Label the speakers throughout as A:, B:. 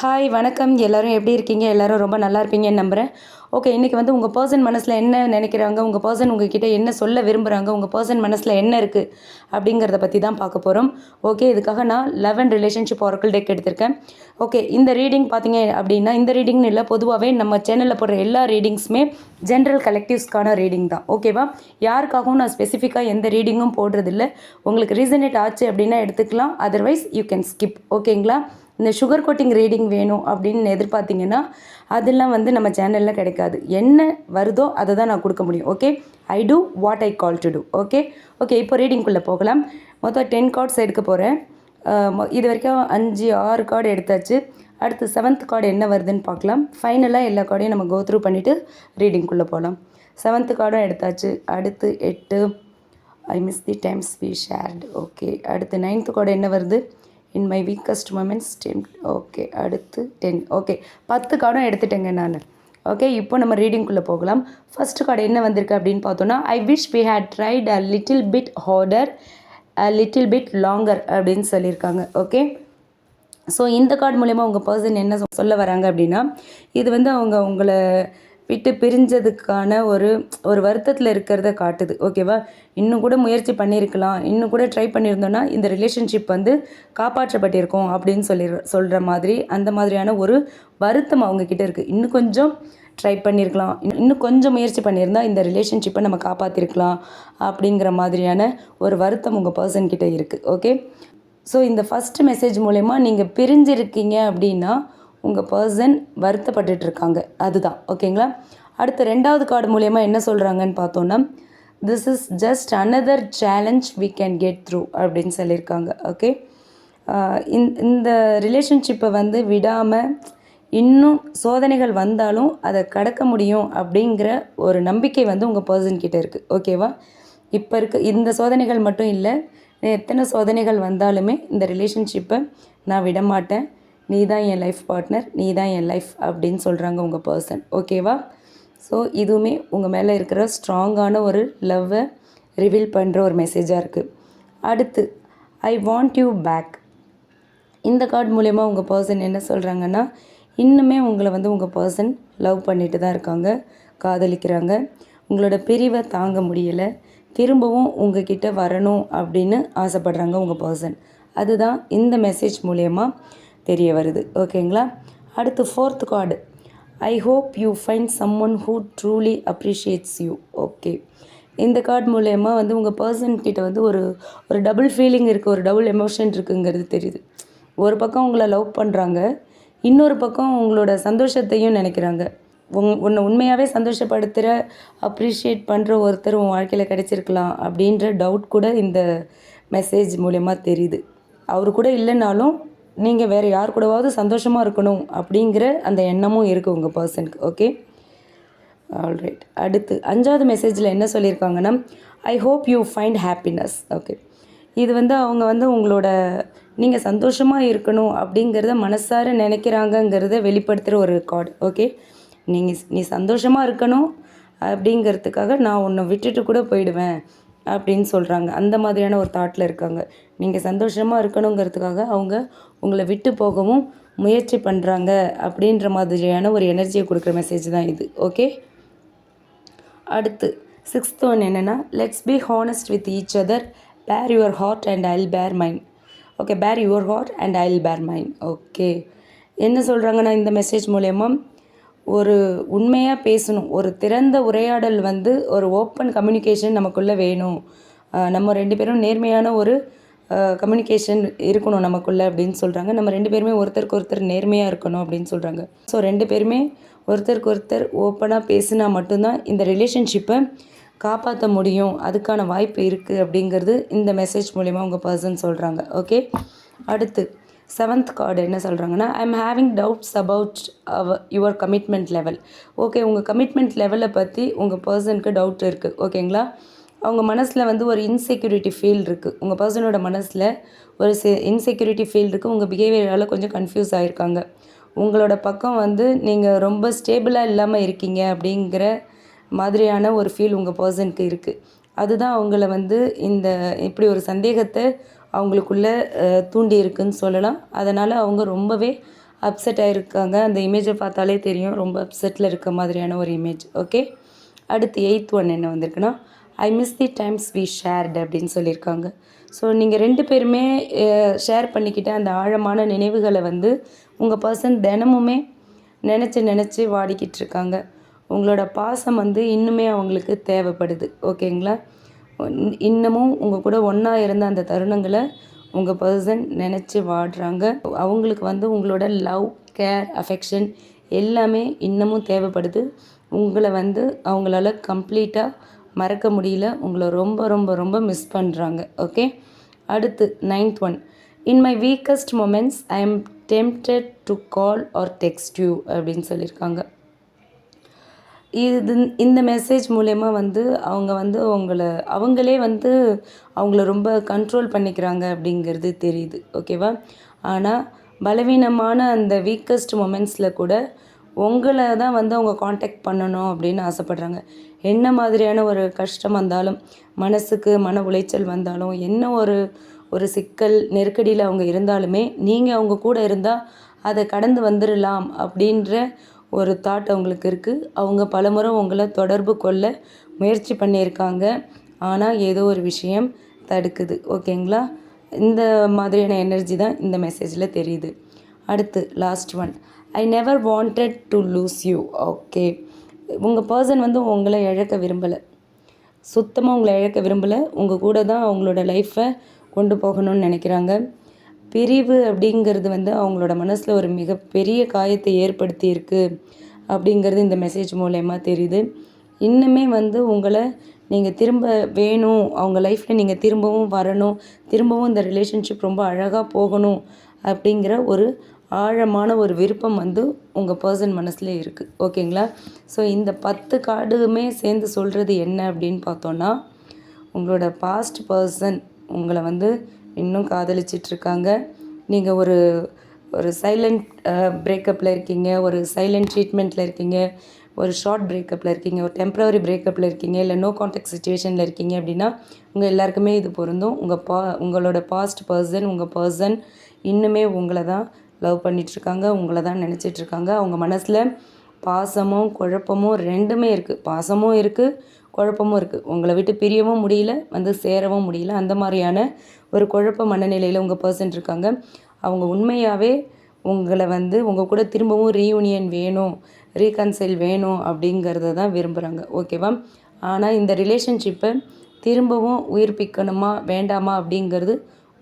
A: Hi வணக்கம். எல்லோரும் எப்படி இருக்கீங்க? எல்லோரும் ரொம்ப நல்லா இருப்பீங்கன்னு நம்புகிறேன் ஓகே இன்றைக்கி வந்து உங்கள் பர்சன் மனசில் என்ன நினைக்கிறாங்க? உங்கள் பர்சன் உங்ககிட்ட என்ன சொல்ல விரும்புகிறாங்க உங்கள் பர்சன் மனசில் என்ன இருக்குது அப்படிங்கிறத பற்றி தான் பார்க்க போகிறோம் ஓகே இதுக்காக நான் லெவன் ரிலேஷன்ஷிப் ஒர்க்கிள் டெக் எடுத்திருக்கேன். ஓகே இந்த ரீடிங் பார்த்தீங்க அப்படின்னா இந்த ரீடிங்னு இல்லை பொதுவாகவே நம்ம சேனலில் போடுற எல்லா ரீடிங்ஸுமே ஜென்ரல் கலெக்டிவ்ஸ்க்கான ரீடிங் தான். ஓகேவா யாருக்காகவும் நான் ஸ்பெசிஃபிக்காக எந்த ரீடிங்கும் போடுறதில்ல. உங்களுக்கு ரீசனேட் ஆச்சு அப்படின்னா எடுத்துக்கலாம். அதர்வைஸ் யூ கேன் ஸ்கிப் ஓகேங்களா இந்த சுகர் கோட்டிங் ரீடிங் வேணும் அப்படின்னு எதிர்பார்த்தீங்கன்னா அதெல்லாம் வந்து நம்ம சேனலில் கிடைக்காது. என்ன வருதோ அதை தான் நான் கொடுக்க முடியும் okay I do what I call to do okay okay இப்போ ரீடிங்குள்ளே போகலாம். மொத்தம் டென் கார்ட்ஸ் எடுக்க போகிறேன் இது வரைக்கும் அஞ்சு ஆறு கார்டு எடுத்தாச்சு. அடுத்து செவன்த் கார்டு என்ன வருதுன்னு பார்க்கலாம். ஃபைனலாக எல்லா கார்டையும் நம்ம கோ த்ரூ பண்ணிவிட்டு ரீடிங்குள்ளே போகலாம். செவன்த் கார்டும் எடுத்தாச்சு. அடுத்து எட்டு I miss the times we shared okay அடுத்து நைன்த் கார்டு என்ன வருது? In my weakest moments ten okay அடுத்து டென் ஓகே பத்து கார்டும் எடுத்துட்டேங்க நான். ஓகே இப்போ நம்ம ரீடிங்குள்ளே போகலாம். ஃபஸ்ட்டு கார்டு என்ன வந்திருக்கு அப்படின்னு பார்த்தோன்னா I wish we had tried a little bit harder a little bit longer அப்படின்னு சொல்லியிருக்காங்க. ஓகே ஸோ இந்த கார்டு மூலயமா உங்கள் பர்சன் என்ன சொ- சொல்ல வராங்க அப்படின்னா இது வந்து அவங்க உங்களை விட்டு பிரிஞ்சதுக்கான ஒரு ஒரு வருத்தத்தில் இருக்கிறத காட்டுது. ஓகேவா இன்னும் கூட முயற்சி பண்ணியிருக்கலாம். இன்னும் கூட ட்ரை பண்ணியிருந்தோன்னா இந்த ரிலேஷன்ஷிப் வந்து காப்பாற்றப்பட்டிருக்கோம் அப்படின்னு சொல்லி சொல்கிற மாதிரி அந்த மாதிரியான ஒரு வருத்தம் அவங்கக்கிட்ட இருக்குது இன்னும் கொஞ்சம் ட்ரை பண்ணியிருக்கலாம். இன்னும் இன்னும் கொஞ்சம் முயற்சி பண்ணியிருந்தால் இந்த ரிலேஷன்ஷிப்பை நம்ம காப்பாற்றிருக்கலாம் அப்படிங்கிற மாதிரியான ஒரு வருத்தம் உங்கள் பர்சன் கிட்டே இருக்குது ஓகே ஸோ இந்த ஃபஸ்ட்டு மெசேஜ் மூலயமா நீங்கள் பிரிஞ்சிருக்கீங்க அப்படின்னா உங்கள் பர்சன் வருத்தப்பட்டுட்டு இருக்காங்க அதுதான் ஓகேங்களா அடுத்து ரெண்டாவது கார்டு மூலயமா என்ன சொல்கிறாங்கன்னு பார்த்தோன்னா this is just another challenge we can get through அப்படின்னு சொல்லியிருக்காங்க. ஓகே இந்த ரிலேஷன்ஷிப்பை வந்து விடாமல் இன்னும் சோதனைகள் வந்தாலும் அதை கடக்க முடியும் அப்படிங்கிற ஒரு நம்பிக்கை வந்து உங்கள் பர்சன் கிட்டே இருக்குது ஓகேவா இப்போ இருக்க இந்த சோதனைகள் மட்டும் இல்லை எத்தனை சோதனைகள் வந்தாலுமே இந்த ரிலேஷன்ஷிப்பை நான் விட மாட்டேன் நீ தான் என் லைஃப் பார்ட்னர் நீ தான் என் லைஃப் அப்படின்னு சொல்கிறாங்க உங்கள் பர்சன் ஓகேவா ஸோ இதுவுமே உங்கள் மேலே இருக்கிற ஸ்ட்ராங்கான ஒரு லவ்வை ரிவீல் பண்ணுற ஒரு மெசேஜாக இருக்குது அடுத்து ஐ வாண்ட் யூ பேக் இந்த கார்டு மூலயமா உங்கள் பர்சன் என்ன சொல்கிறாங்கன்னா இன்னுமே உங்களை வந்து உங்கள் பர்சன் லவ் பண்ணிட்டு தான் இருக்காங்க காதலிக்கிறாங்க. உங்களோட பிரிவை தாங்க முடியலை. திரும்பவும் உங்ககிட்ட வரணும் அப்படின்னு ஆசைப்படுறாங்க உங்கள் பர்சன் அதுதான் இந்த மெசேஜ் மூலயமா தெரிய வருது. ஓகேங்களா? அடுத்து fourth card I hope you find someone who truly appreciates you okay இந்த கார்டு மூலயமா வந்து உங்கள் பர்சன் கிட்ட வந்து ஒரு ஒரு டபுள் ஃபீலிங் இருக்குது ஒரு டபுள் எமோஷன் இருக்குங்கிறது தெரியுது. ஒரு பக்கம் உங்களை லவ் பண்ணுறாங்க இன்னொரு பக்கம் உங்களோட சந்தோஷத்தையும் நினைக்கிறாங்க. உங் உன்னை உண்மையாகவே சந்தோஷப்படுத்துகிற அப்ரிஷியேட் பண்ணுற ஒருத்தர் உன் வாழ்க்கையில் கிடைச்சிருக்கலாம் அப்படின்ற டவுட் கூட இந்த மெசேஜ் மூலயமா தெரியுது. அவர் கூட இல்லைனாலும் நீங்கள் வேறு யார் கூடவாவது சந்தோஷமாக இருக்கணும் அப்படிங்கிற அந்த எண்ணமும் இருக்குது உங்கள் பர்சனுக்கு ஓகே? ஆல்ரைட் அடுத்து அஞ்சாவது மெசேஜில் என்ன சொல்லியிருக்காங்கன்னா I hope you find happiness okay இது வந்து அவங்க வந்து உங்களோட நீங்கள் சந்தோஷமாக இருக்கணும் அப்படிங்கிறத மனசார நினைக்கிறாங்கங்கிறத வெளிப்படுத்துகிற ஒரு ரெக்கார்டு ஓகே நீங்கள் நீ சந்தோஷமாக இருக்கணும் அப்படிங்கிறதுக்காக நான் உன்னை விட்டுட்டு கூட போயிடுவேன் அப்படின்னு சொல்கிறாங்க அந்த மாதிரியான ஒரு தாட்டில் இருக்காங்க. நீங்கள் சந்தோஷமாக இருக்கணுங்கிறதுக்காக அவங்க உங்களை விட்டு போகவும் முயற்சி பண்ணுறாங்க அப்படின்ற மாதிரியான ஒரு எனர்ஜியை கொடுக்குற மெசேஜ் தான் இது ஓகே அடுத்து சிக்ஸ்த் ஒன் என்னென்னா let's be honest with each other bare your heart and I'll bare mind okay bare your heart and I'll bare mind okay என்ன சொல்கிறாங்கன்னா இந்த மெசேஜ் மூலயமா? ஒரு உண்மையாக பேசணும். ஒரு திறந்த உரையாடல் வந்து ஒரு ஓப்பன் கம்யூனிகேஷன் நமக்குள்ளே வேணும். நம்ம ரெண்டு பேரும் நேர்மையான ஒரு கம்யூனிகேஷன் இருக்கணும் நமக்குள்ளே அப்படின்னு சொல்கிறாங்க நம்ம ரெண்டு பேருமே ஒருத்தருக்கு ஒருத்தர் நேர்மையாக இருக்கணும் அப்படின்னு சொல்கிறாங்க ஸோ ரெண்டு பேருமே ஒருத்தருக்கு ஒருத்தர் ஓப்பனாக பேசினா மட்டும்தான் இந்த ரிலேஷன்ஷிப்பை காப்பாற்ற முடியும். அதுக்கான வாய்ப்பு இருக்குது அப்படிங்கிறது இந்த மெசேஜ் மூலிமா உங்கள் பர்சன் சொல்கிறாங்க ஓகே அடுத்து செவன்த் கார்டு என்ன சொல்கிறாங்கன்னா I am having doubts about our your commitment level okay உங்கள் கமிட்மெண்ட் லெவலை பற்றி உங்கள் பர்சனுக்கு டவுட் இருக்குது ஓகேங்களா அவங்க மனசில் வந்து ஒரு இன்செக்யூரிட்டி ஃபீல் இருக்குது உங்கள் பர்சனோட மனசில் ஒரு இன்செக்யூரிட்டி ஃபீல் இருக்குது உங்கள் பிஹேவியரால் கொஞ்சம் கன்ஃபியூஸ் ஆகிருக்காங்க உங்களோட பக்கம் வந்து நீங்கள் ரொம்ப ஸ்டேபிளாக இல்லாமல் இருக்கீங்க அப்படிங்கிற மாதிரியான ஒரு ஃபீல் உங்கள் பர்சனுக்கு இருக்குது அதுதான் அவங்கள வந்து இந்த இப்படி ஒரு சந்தேகத்தை அவங்களுக்குள்ளே தூண்டி இருக்குன்னு சொல்லலாம். அதனால் அவங்க ரொம்பவே அப்செட் ஆகிருக்காங்க அந்த இமேஜை பார்த்தாலே தெரியும். ரொம்ப அப்செட்டில் இருக்க மாதிரியான ஒரு இமேஜ் ஓகே அடுத்து எயித் ஒன் என்ன வந்திருக்குன்னா I miss the times we shared அப்படின்னு சொல்லியிருக்காங்க. ஸோ நீங்கள் ரெண்டு பேருமே ஷேர் பண்ணிக்கிட்ட அந்த ஆழமான நினைவுகளை வந்து உங்கள் பர்சன் தினமுமே நினச்சி நினச்சி வாடிக்கிட்டு இருக்காங்க உங்களோட பாசம் வந்து இன்னுமே அவங்களுக்கு தேவைப்படுது. ஓகேங்களா? இன்னமும் உங்கள் கூட ஒன்றா இருந்த அந்த தருணங்களை உங்கள் பர்சன் நினச்சி வாடுறாங்க. அவங்களுக்கு வந்து உங்களோட லவ் கேர் அஃபெக்ஷன் எல்லாமே இன்னமும் தேவைப்படுது. உங்களை வந்து அவங்களால கம்ப்ளீட்டாக மறக்க முடியல. உங்களை ரொம்ப ரொம்ப ரொம்ப மிஸ் பண்ணுறாங்க ஓகே அடுத்து ninth one in my weakest moments I am tempted to call or text you அப்படின்னு சொல்லியிருக்காங்க. இது இந்த மெசேஜ் மூலயமா வந்து அவங்க வந்து அவங்கள அவங்களே வந்து அவங்கள ரொம்ப கண்ட்ரோல் பண்ணிக்கிறாங்க அப்படிங்கிறது தெரியுது. ஓகேவா ஆனால் பலவீனமான அந்த வீக்கஸ்ட் மொமெண்ட்ஸில் கூட உங்களை தான் வந்து அவங்க காண்டாக்ட் பண்ணணும் அப்படின்னு ஆசைப்பட்றாங்க. என்ன மாதிரியான ஒரு கஷ்டம் வந்தாலும் மனசுக்கு மன உளைச்சல் வந்தாலும் என்ன ஒரு ஒரு சிக்கல் நெருக்கடியில் அவங்க இருந்தாலுமே நீங்கள் அவங்க கூட இருந்தால் அதை கடந்து வந்துடலாம் அப்படின்ற ஒரு தாட் அவங்களுக்கு இருக்குது அவங்க பலமுறை உங்களை தொடர்பு கொள்ள முயற்சி பண்ணியிருக்காங்க. ஆனால் ஏதோ ஒரு விஷயம் தடுக்குது. ஓகேங்களா? இந்த மாதிரியான எனர்ஜி தான் இந்த மெசேஜில் தெரியுது. அடுத்து last one I never wanted to lose you okay உங்கள் பர்சன் வந்து உங்களை இழக்க விரும்பலை. சுத்தமாக உங்களை இழக்க விரும்பலை. உங்கள் கூட தான் அவங்களோட லைஃப்பை கொண்டு போகணும்னு நினைக்கிறாங்க. பிரிவு அப்படிங்கிறது வந்து அவங்களோட மனசில் ஒரு மிகப்பெரிய காயத்தை ஏற்படுத்தி இருக்குது அப்படிங்கிறது இந்த மெசேஜ் மூலயமா தெரியுது. இன்னுமே வந்து உங்களை நீங்கள் திரும்ப வேணும். அவங்க லைஃப்பில் நீங்கள் திரும்பவும் வரணும். திரும்பவும் இந்த ரிலேஷன்ஷிப் ரொம்ப அழகாக போகணும் அப்படிங்கிற ஒரு ஆழமான ஒரு விருப்பம் வந்து உங்கள் பர்சன் மனசில் இருக்குது ஓகேங்களா? ஸோ இந்த பத்து கார்டுமே சேர்ந்து சொல்கிறது என்ன அப்படின்னு பார்த்தோன்னா உங்களோட பாஸ்ட் பர்சன் உங்களை வந்து இன்னும் காதலிச்சிட்ருக்காங்க. நீங்கள் ஒரு ஒரு சைலண்ட் பிரேக்கப்பில் இருக்கீங்க ஒரு சைலண்ட் ட்ரீட்மெண்ட்டில் இருக்கீங்க ஒரு ஷார்ட் பிரேக்கப்பில் இருக்கீங்க ஒரு டெம்ப்ரவரி பிரேக்கப்பில் இருக்கீங்க இல்லை நோ காண்டாக்ட் சுச்சுவேஷனில் இருக்கீங்க அப்படின்னா உங்கள் எல்லாருக்குமே இது பொருந்தும். உங்கள் பா உங்களோட பாஸ்ட் பர்சன் உங்கள் பர்சன் இன்னுமே உங்களை தான் லவ் பண்ணிகிட்ருக்காங்க உங்களை தான் நினச்சிட்ருக்காங்க அவங்க மனசில் பாசமும் குழப்பமும் ரெண்டுமே இருக்குது பாசமும் இருக்குது குழப்பமும் இருக்குது உங்களை விட்டு பிரியவும் முடியல வந்து சேரவும் முடியல. அந்த மாதிரியான ஒரு குழப்ப மனநிலையில் உங்கள் பர்சன் இருக்காங்க. அவங்க உண்மையாகவே உங்களை வந்து உங்கள் கூட திரும்பவும் ரீயூனியன் வேணும் ரீகன்சைல் வேணும் அப்படிங்கிறத தான் விரும்புகிறாங்க ஓகேவா ஆனால் இந்த ரிலேஷன்ஷிப்பை திரும்பவும் உயிர்ப்பிக்கணுமா வேண்டாமா அப்படிங்கிறது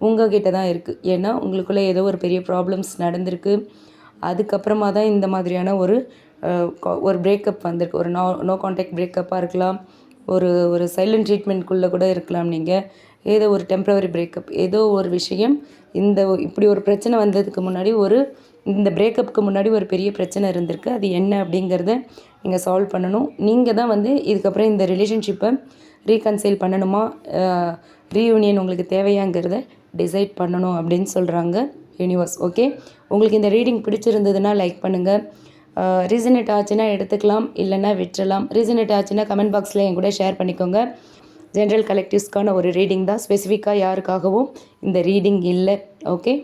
A: உங்ககிட்ட தான் இருக்குது ஏன்னா உங்களுக்குள்ளே ஏதோ ஒரு பெரிய ப்ராப்ளம்ஸ் நடந்திருக்கு. அதுக்கப்புறமா தான் இந்த மாதிரியான ஒரு ஒரு பிரேக்கப் வந்திருக்கு. ஒரு நோ நோ கான்டாக்ட் பிரேக்கப்பாக இருக்கலாம். ஒரு ஒரு சைலண்ட் ட்ரீட்மெண்ட்குள்ளே கூட இருக்கலாம் நீங்கள் ஏதோ ஒரு டெம்ப்ரவரி பிரேக்கப் ஏதோ ஒரு விஷயம் இந்த இப்படி ஒரு பிரச்சனை வந்ததுக்கு முன்னாடி ஒரு இந்த பிரேக்கப்புக்கு முன்னாடி ஒரு பெரிய பிரச்சனை இருந்திருக்கு. அது என்ன அப்படிங்கிறத நீங்கள் சால்வ் பண்ணணும். நீங்கள் தான் வந்து இதுக்கப்புறம் இந்த ரிலேஷன்ஷிப்பை ரீகன்சைல் பண்ணணுமா? ரீயூனியன் உங்களுக்கு தேவையாங்கிறத டிசைட் பண்ணணும் அப்படின்னு சொல்கிறாங்க யூனிவர்ஸ் ஓகே உங்களுக்கு இந்த ரீடிங் பிடிச்சிருந்ததுன்னா லைக் பண்ணுங்கள் ரீசனேட் ஆச்சுன்னா எடுத்துக்கலாம் இல்லைன்னா விட்டுறலாம். ரீசனேட் ஆச்சுன்னா கமெண்ட் பாக்ஸில் என் கூட ஷேர் பண்ணிக்கோங்க. ஜென்ரல் கலெக்டிவ்ஸ்க்கான ஒரு ரீடிங் தான். ஸ்பெசிஃபிக்காக யாருக்காகவும் இந்த ரீடிங் இல்லை. ஓகே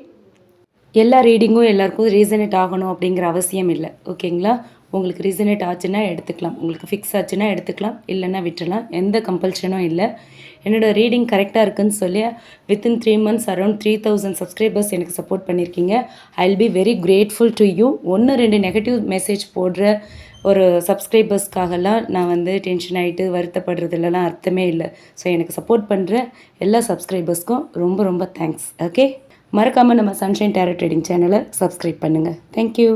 A: எல்லா ரீடிங்கும் எல்லாருக்கும் ரீசனேட் ஆகணும் அப்படிங்கிற அவசியம் இல்லை. ஓகேங்களா உங்களுக்கு ரீசனேட் ஆச்சுன்னா எடுத்துக்கலாம். உங்களுக்கு ஃபிக்ஸ் ஆச்சுன்னா எடுத்துக்கலாம். இல்லைன்னா விட்டுலாம் எந்த கம்பல்ஷனும் இல்லை. என்னோடய ரீடிங் கரெக்டாக இருக்குன்னு சொல்லி within three months around three thousand subscribers எனக்கு சப்போர்ட் பண்ணியிருக்கீங்க I will be very grateful to you ஒன்று ரெண்டு நெகட்டிவ் மெசேஜ் போடுற ஒரு சப்ஸ்கிரைபர்ஸ்க்காகலாம் நான் வந்து டென்ஷன் ஆகிட்டு வருத்தப்படுறதுலலாம் அர்த்தமே இல்லை. ஸோ எனக்கு சப்போர்ட் பண்ணுற எல்லா சப்ஸ்கிரைபர்ஸ்க்கும் ரொம்ப ரொம்ப தேங்க்ஸ் ஓகே மறக்காமல் நம்ம சன்ஷைன் டேரட் ட்ரேடிங் சேனலை சப்ஸ்கிரைப் பண்ணுங்கள் தேங்க்யூ